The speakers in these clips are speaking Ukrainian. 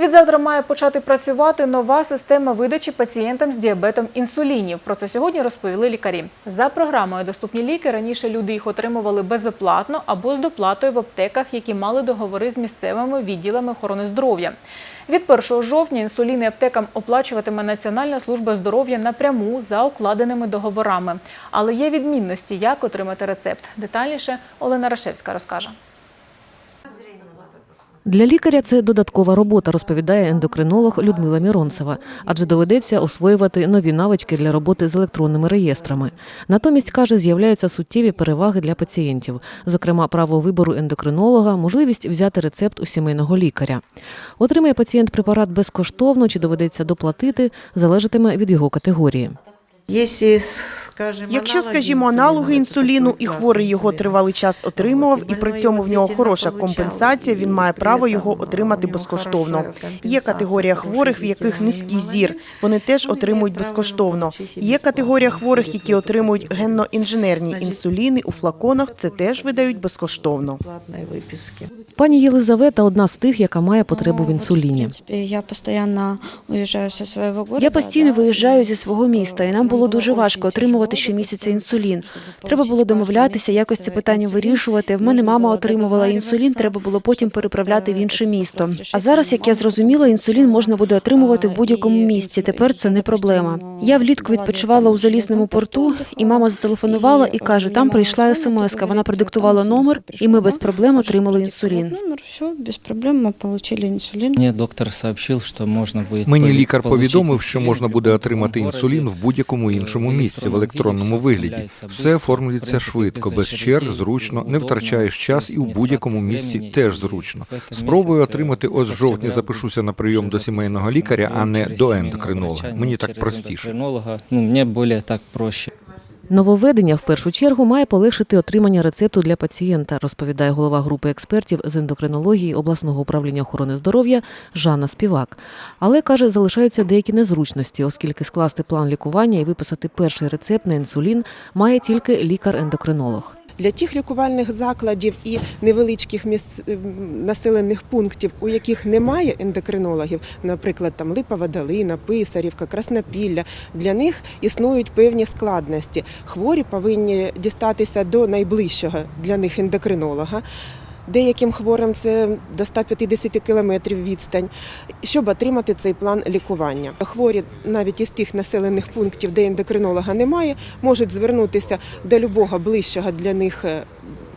Відзавтра має почати працювати нова система видачі пацієнтам з діабетом інсулінів. Про це сьогодні розповіли лікарі. За програмою Доступні ліки раніше люди їх отримували безоплатно або з доплатою в аптеках, які мали договори з місцевими відділами охорони здоров'я. Від 1 жовтня інсуліни аптекам оплачуватиме Національна служба здоров'я напряму за укладеними договорами. Але є відмінності, як отримати рецепт. Детальніше Олена Рашевська розкаже. Для лікаря це додаткова робота, розповідає ендокринолог Людмила Міронцева, адже доведеться освоювати нові навички для роботи з електронними реєстрами. Натомість каже, з'являються суттєві переваги для пацієнтів, зокрема, право вибору ендокринолога, можливість взяти рецепт у сімейного лікаря. Отримає пацієнт препарат безкоштовно чи доведеться доплатити, залежатиме від його категорії. Якщо, Якщо, скажімо, аналоги інсуліну і хворий його тривалий час отримував, і при цьому в нього хороша компенсація, він має право його отримати безкоштовно. Є категорія хворих, в яких низький зір. Вони теж отримують безкоштовно. Є категорія хворих, які отримують генно-інженерні інсуліни у флаконах. Це теж видають безкоштовно. Пані Єлизавета одна з тих, яка має потребу в Ну, інсуліні. принципе, Я постоянно уезжаю со своего. Я постійно виїжджаю зі свого міста, і нам було дуже важко отримувати щомісяця інсулін. Треба було домовлятися, якось це питання вирішувати. В мене мама отримувала інсулін, треба було потім переправляти в інше місто. А зараз, як я зрозуміла, інсулін можна буде отримувати в будь-якому місці. Тепер це не проблема. Я влітку відпочивала у залізному порту, і мама зателефонувала і каже: там прийшла смс Вона продиктувала номер, і ми без проблем отримали інсулін. Номер, все, без проблем мы получили инсулин. Мені доктор сообщив, що можна буде Мені лікар повідомив, що можна буде отримати інсулін в будь-якому іншому місці в електронному вигляді. Все оформлюється швидко, без черг, зручно, не втрачаєш час і у будь-якому місці теж зручно. Спробую отримати ось в жовтні запишуся на прийом до сімейного лікаря, а не до ендокринолога. Мені так простіше. Ну, мені більше так проще. Нововведення в першу чергу має полегшити отримання рецепту для пацієнта, розповідає голова групи експертів з ендокринології обласного управління охорони здоров'я Жанна Співак. Але каже, залишаються деякі незручності, оскільки скласти план лікування і виписати перший рецепт на інсулін має тільки лікар-ендокринолог. Для тих лікувальних закладів і невеличких міс... ем, населених пунктів, у яких немає ендокринологів, наприклад, там Липова Долина, Писарівка, Краснопілля, для них існують певні складності. Хворі повинні дістатися до найближчого для них ендокринолога. Деяким хворим це до 150 кілометрів відстань, щоб отримати цей план лікування. Хворі навіть із тих населених пунктів, де ендокринолога немає, можуть звернутися до любого ближчого для них е,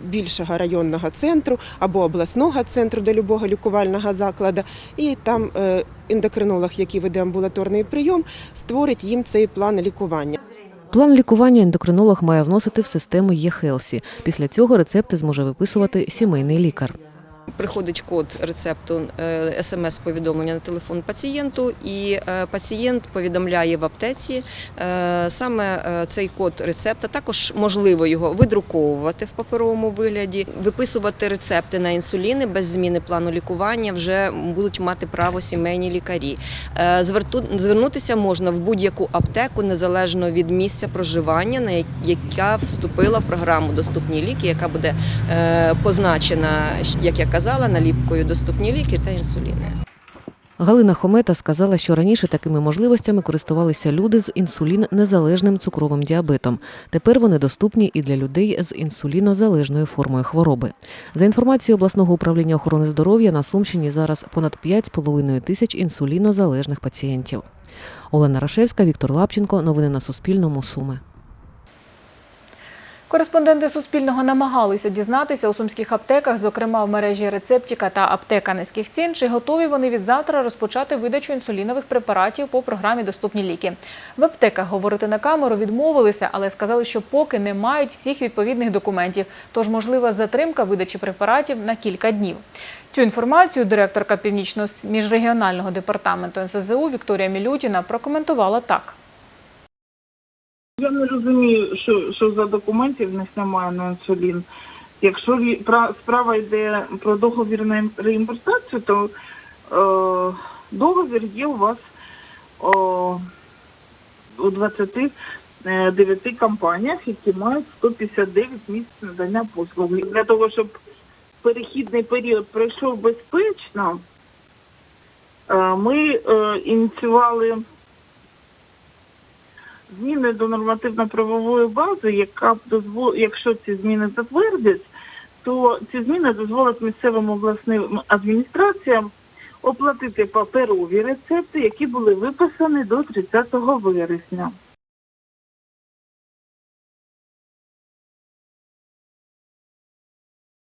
більшого районного центру або обласного центру до любого лікувального закладу. І там е, ендокринолог, який веде амбулаторний прийом, створить їм цей план лікування. План лікування ендокринолог має вносити в систему ЄХЕЛСі. Після цього рецепти зможе виписувати сімейний лікар. Приходить код рецепту е, смс-повідомлення на телефон пацієнту, і е, пацієнт повідомляє в аптеці е, саме цей код рецепта. Також можливо його видруковувати в паперовому вигляді, виписувати рецепти на інсуліни без зміни плану лікування вже будуть мати право сімейні лікарі. Звернутися можна в будь-яку аптеку незалежно від місця проживання, на яка вступила в програму Доступні ліки, яка буде позначена, як я казала, наліпкою доступні ліки та інсуліни. Галина Хомета сказала, що раніше такими можливостями користувалися люди з інсулін-незалежним цукровим діабетом. Тепер вони доступні і для людей з інсулінозалежною формою хвороби. За інформацією обласного управління охорони здоров'я на Сумщині зараз понад 5,5 тисяч інсулінозалежних пацієнтів. Олена Рашевська, Віктор Лапченко. Новини на Суспільному. Суми. Кореспонденти Суспільного намагалися дізнатися у сумських аптеках, зокрема в мережі Рецептіка та аптека низьких цін, чи готові вони від завтра розпочати видачу інсулінових препаратів по програмі Доступні ліки. В аптеках говорити на камеру відмовилися, але сказали, що поки не мають всіх відповідних документів, тож можлива затримка видачі препаратів на кілька днів. Цю інформацію директорка північного міжрегіонального департаменту НСЗУ Вікторія Мілютіна прокоментувала так. Я не розумію, що, що за документів в них немає на інсулін. Якщо справа йде про договір на ім- реімбурсацію, то е, договір є у вас о, у 29 компаніях, які мають 159 місць надання послуг. Для того, щоб перехідний період пройшов безпечно, Е, Ми е, ініціювали зміни до нормативно-правової бази, яка б дозвол... якщо ці зміни затвердять, то ці зміни дозволять місцевим обласним адміністраціям оплатити паперові рецепти, які були виписані до 30 вересня.